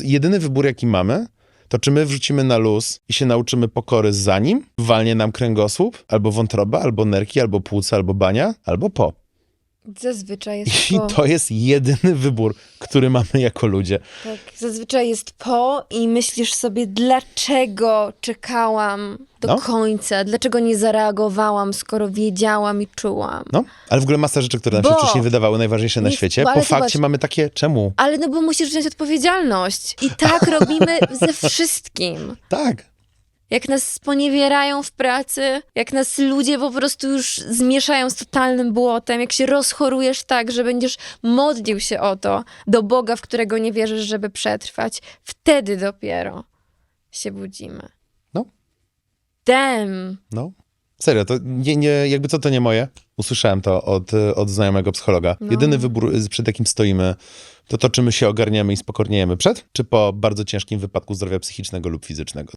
Jedyny wybór, jaki mamy, to czy my wrzucimy na luz i się nauczymy pokory zanim walnie nam kręgosłup, albo wątroba, albo nerki, albo płuca, albo bania, albo po. Zazwyczaj jest I po. to jest jedyny wybór, który mamy jako ludzie. Tak, zazwyczaj jest po i myślisz sobie, dlaczego czekałam do No. końca, dlaczego nie zareagowałam, skoro wiedziałam i czułam. No, ale w ogóle masa rzeczy, które nam Bo- się wcześniej wydawały najważniejsze na Nie- świecie, po fakcie mamy takie, czemu? Ale no bo musisz wziąć odpowiedzialność. I tak robimy ze wszystkim. Tak. Jak nas sponiewierają w pracy, jak nas ludzie po prostu już zmieszają z totalnym błotem, jak się rozchorujesz tak, że będziesz modlił się o to do Boga, w którego nie wierzysz, żeby przetrwać, wtedy dopiero się budzimy. No. Damn. No. Serio, to nie, nie, jakby co to nie moje. Usłyszałem to od, od znajomego psychologa. No. Jedyny wybór, przed jakim stoimy, to to, czy my się ogarniemy i spokorniejemy przed, czy po bardzo ciężkim wypadku zdrowia psychicznego lub fizycznego.